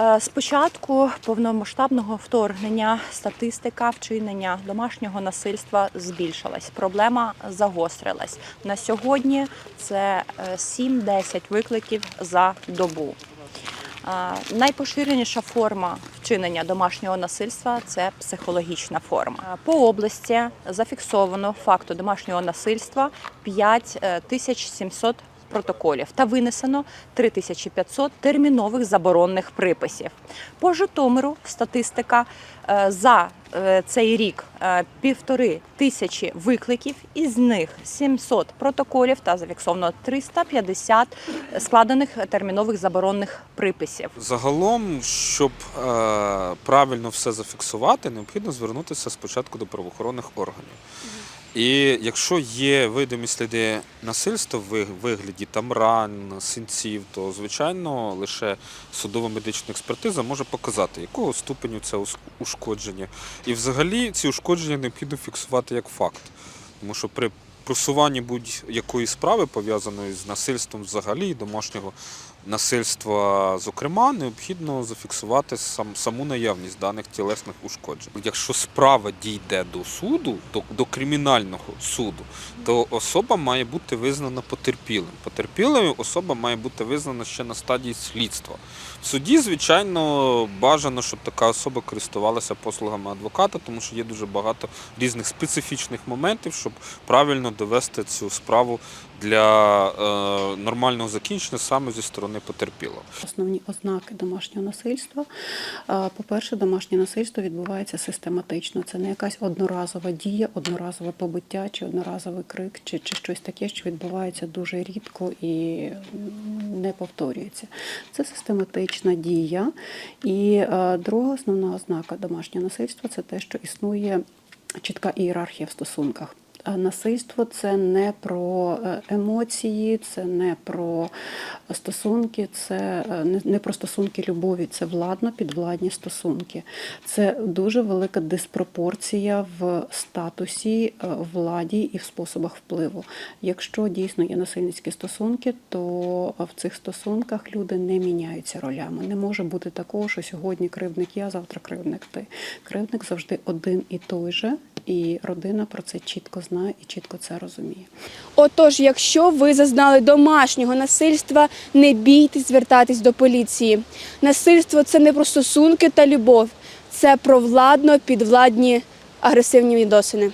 Е, З початку повномасштабного вторгнення статистика вчинення домашнього насильства збільшилась. Проблема загострилась. На сьогодні це е, 7-10 викликів за добу. Е, Найпоширеніша форма вчинення домашнього насильства це психологічна форма. Е, По області зафіксовано факту домашнього насильства 5700 протоколів та винесено 3500 термінових заборонних приписів. По Житомиру статистика е, за е, цей рік е, півтори тисячі викликів, із них 700 протоколів та зафіксовано 350 складених термінових заборонних приписів. Загалом, щоб правильно все зафіксувати, необхідно звернутися спочатку до правоохоронних органів. І якщо є видимі сліди насильства в вигляді там ран, синців, то звичайно лише судова медична експертиза може показати, якого ступеню це ушкодження. І взагалі ці ушкодження необхідно фіксувати як факт. Тому що при просуванні будь-якої справи, пов'язаної з насильством взагалі, домашнього насильства, зокрема, необхідно зафіксувати сам, саму наявність даних тілесних ушкоджень. Якщо справа дійде до суду, до, до кримінального суду, то особа має бути визнана потерпілим. Потерпілою особа має бути визнана ще на стадії слідства. В суді, звичайно, бажано, щоб така особа користувалася послугами адвоката, тому що є дуже багато різних специфічних моментів, щоб правильно довести цю справу для е, нормального закінчення саме зі сторони потерпілого. Основні ознаки домашнього насильства. По-перше, домашнє насильство відбувається систематично. Це не якась одноразова дія, одноразове побиття чи одноразовий крик, чи, чи щось таке, що відбувається дуже рідко і не повторюється. Це систематична дія. І е, друга основна ознака домашнього насильства це те, що існує чітка ієрархія в стосунках. Насильство це не про е, емоції, це не про стосунки, це е, не- про стосунки любові, це владно-підвладні стосунки. Це дуже велика диспропорція в статусі, е, владі і в способах впливу. Якщо дійсно є насильницькі стосунки, то в цих стосунках люди не міняються ролями. Не може бути такого, що сьогодні кривдник я, завтра кривдник ти. Кривдник завжди один і той же, і родина про це чітко знає і чітко це розуміє. Отож, якщо ви зазнали домашнього насильства, не бійтесь звертатись до поліції. Насильство це не про стосунки та любов, це про владно підвладні агресивні відносини.